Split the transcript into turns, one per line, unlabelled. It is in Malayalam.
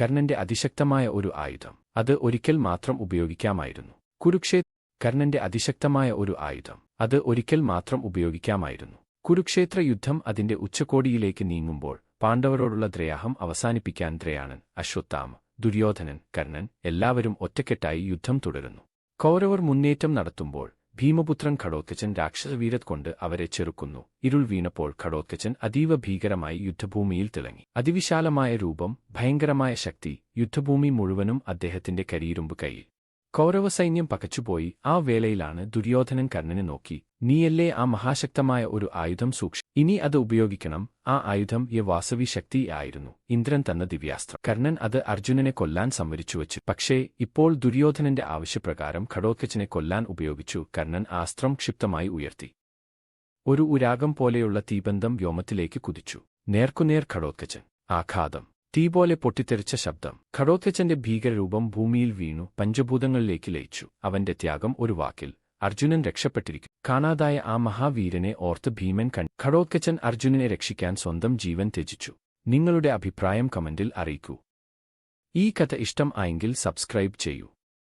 കർണന്റെ അതിശക്തമായ ഒരു ആയുധം. അത് ഒരിക്കൽ മാത്രം ഉപയോഗിക്കാമായിരുന്നു. കുരുക്ഷേത്ര കർണന്റെ അതിശക്തമായ ഒരു ആയുധം. അത് ഒരിക്കൽ മാത്രം ഉപയോഗിക്കാമായിരുന്നു. കുരുക്ഷേത്ര യുദ്ധം അതിന്റെ ഉച്ചകോടിയിലേക്ക് നീങ്ങുമ്പോൾ പാണ്ഡവരോടുള്ള ദ്രയാഹം അവസാനിപ്പിക്കാൻ ദ്രയാണൻ അശ്വത്ഥാമ ദുര്യോധനൻ കർണൻ എല്ലാവരും ഒറ്റക്കെട്ടായി യുദ്ധം തുടരുന്നു. കൗരവർ മുന്നേറ്റം നടത്തുമ്പോൾ ഭീമപുത്രൻ ഘടോത്കച്ചൻ രാക്ഷസവീരത് കൊണ്ട് അവരെ ചെറുക്കുന്നു. ഇരുൾ വീണപ്പോൾ ഘടോത്കച്ചൻ അതീവ ഭീകരമായി യുദ്ധഭൂമിയിൽ തിളങ്ങി. അതിവിശാലമായ രൂപം ഭയങ്കരമായ ശക്തി യുദ്ധഭൂമി മുഴുവനും അദ്ദേഹത്തിന്റെ കരിയിരുമ്പ് കൈയിൽ കൗരവസൈന്യം പകച്ചുപോയി ആ വേളയിലാണ് ദുര്യോധനൻ കർണനെ നോക്കി. നീയല്ലേ ആ മഹാശക്തമായ ഒരു ആയുധം സൂക്ഷി? ഇനി അത് ഉപയോഗിക്കണം. ആ ആയുധം യ വാസവി ശക്തി ആയിരുന്നു. ഇന്ദ്രൻ തന്ന ദിവ്യാസ്ത്രം. കർണൻ അത് അർജുനനെ കൊല്ലാൻ സംവരിച്ചുവച്ചു പക്ഷേ ഇപ്പോൾ ദുര്യോധനന്റെ ആവശ്യപ്രകാരം ഘടോത്കച്ചനെ കൊല്ലാൻ ഉപയോഗിച്ചു. കർണൻ ആസ്ത്രം ക്ഷിപ്തമായി ഉയർത്തി. ഒരു ഉരാഗം പോലെയുള്ള തീബന്ധം വ്യോമത്തിലേക്ക് കുതിച്ചു. നേർക്കുനേർ ഘടോത്കച്ചൻ ആഘാതം. തീ പോലെ പൊട്ടിത്തെറിച്ച ശബ്ദം. ഘടോത്കച്ചന്റെ ഭീകരരൂപം ഭൂമിയിൽ വീണു പഞ്ചഭൂതങ്ങളിലേക്ക് ലയിച്ചു. അവന്റെ ത്യാഗം ഒരു വാക്കിൽ അർജുനൻ രക്ഷപ്പെട്ടിരിക്കും കാണാതായ ആ മഹാവീരനെ ഓർത്ത് ഭീമൻ കൺ ഖടോത്കച്ചൻ അർജുനനെ രക്ഷിക്കാൻ സ്വന്തം ജീവൻ ത്യജിച്ചു. നിങ്ങളുടെ അഭിപ്രായം കമന്റിൽ അറിയിക്കൂ. ഈ കഥ ഇഷ്ടം ആയെങ്കിൽ സബ്സ്ക്രൈബ് ചെയ്യൂ.